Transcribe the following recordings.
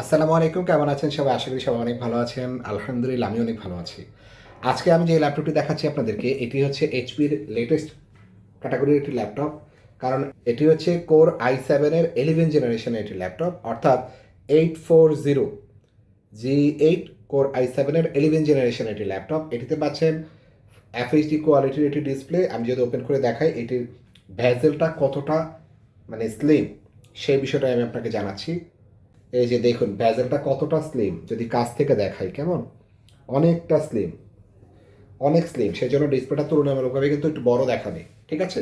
আসসালামু আলাইকুম, কেমন আছেন সবাই? আশা করি সবাই অনেক ভালো আছেন। আলহামদুলিল্লাহ আমি অনেক ভালো আছি। আজকে আমি যে ল্যাপটপটি দেখাচ্ছি আপনাদেরকে, এটি হচ্ছে এইচপির লেটেস্ট ক্যাটাগরির একটি ল্যাপটপ। কারণ এটি হচ্ছে কোর আই সেভেনের ইলেভেন জেনারেশনের একটি ল্যাপটপ, অর্থাৎ eight four zero G eight core I সেভেনের ইলেভেন জেনারেশনের একটি ল্যাপটপ। এটিতে পাচ্ছেন এফএইচডি কোয়ালিটির একটি ডিসপ্লে আমি যদি ওপেন করে দেখাই, এটির ভ্যাজেলটা কতটা মানে স্লিম সেই বিষয়টা আমি আপনাকে জানাচ্ছি। এই যে দেখুন ভ্যাজেলটা কতটা স্লিম যদি কাছ থেকে দেখাই, কেমন? অনেকটা স্লিম অনেক স্লিম সেই জন্য ডিসপ্লেটা তুলনামূলকভাবে কিন্তু একটু বড় দেখাবে, ঠিক আছে?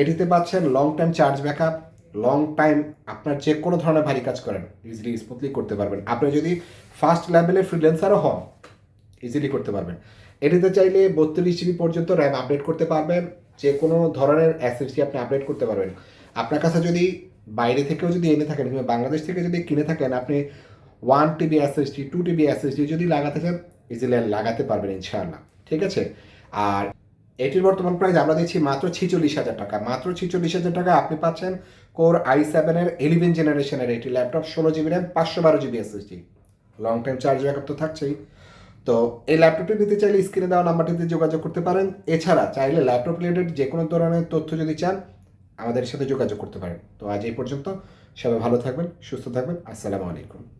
এটিতে পাচ্ছেন long time charge backup long time আপনার যে কোনো ধরনের ভারী কাজ করেন ইজিলি স্মুথলি করতে পারবেন। আপনি যদি ফার্স্ট লেভেলের ফ্রিল্যান্সারও হন ইজিলি করতে পারবেন। এটিতে চাইলে বত্রিশ জিবি পর্যন্ত র্যাম আপডেট করতে পারবেন, যে কোনো ধরনের এসএসডি আপনি আপডেট করতে পারবেন। আপনার কাছে যদি বাইরে থেকেও যদি এনে থাকেন, কিংবা বাংলাদেশ থেকে যদি কিনে থাকেন, আপনি one TB SSD two TB SSD যদি লাগাতে চান ইজিলি লাগাতে পারবেন ইনশাআল্লাহ। ঠিক আছে? আর এটির বর্তমান প্রাইস আমরা দিচ্ছি মাত্র ছিচল্লিশ হাজার টাকা। মাত্র ছিচল্লিশ হাজার টাকা আপনি পাচ্ছেন কোর আই সেভেনের ইলেভেন জেনারেশনের এটি ল্যাপটপ ষোলো জিবি র্যাম পাঁচশো বারো GB SSD long time charge backup তো থাকছেই। তো এই ল্যাপটপটি নিতে চাইলে স্ক্রিনে দেওয়া নাম্বারটিতে যোগাযোগ করতে পারেন। এছাড়া চাইলে ল্যাপটপ রিলেটেড যে কোনো ধরনের তথ্য যদি চান আমাদের সাথে যোগাযোগ করতে পারেন। তো আজ এই পর্যন্ত সবাই ভালো থাকবেন, সুস্থ থাকবেন। আসসালামু আলাইকুম।